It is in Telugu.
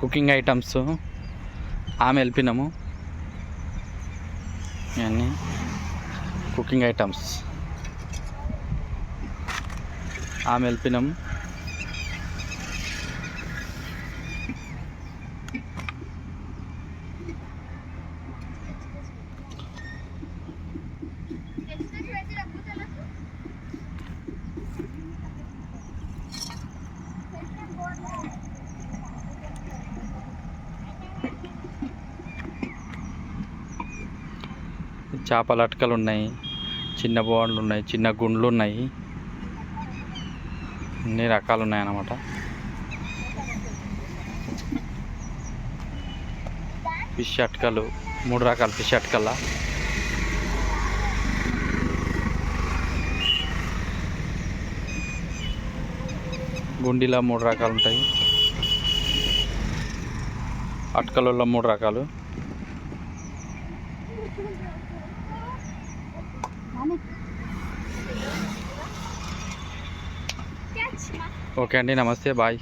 కుకింగ్ ఐటమ్స్ ఆమె వెళ్ళినాము ఇవన్నీ కుకింగ్ ఐటమ్స్. ఆమె వెళ్ళినాము చేపల అటకలు ఉన్నాయి చిన్న బోన్లు ఉన్నాయి చిన్న గుండ్లు ఉన్నాయి. అన్ని రకాలు ఉన్నాయి అన్నమాట ఫిష్ అటకలు మూడు రకాల ఫిష్ అటకల. గుండీలో మూడు రకాలు ఉంటాయి. అటకలలో మూడు రకాలు. ఓకే అండి నమస్తే బాయ్.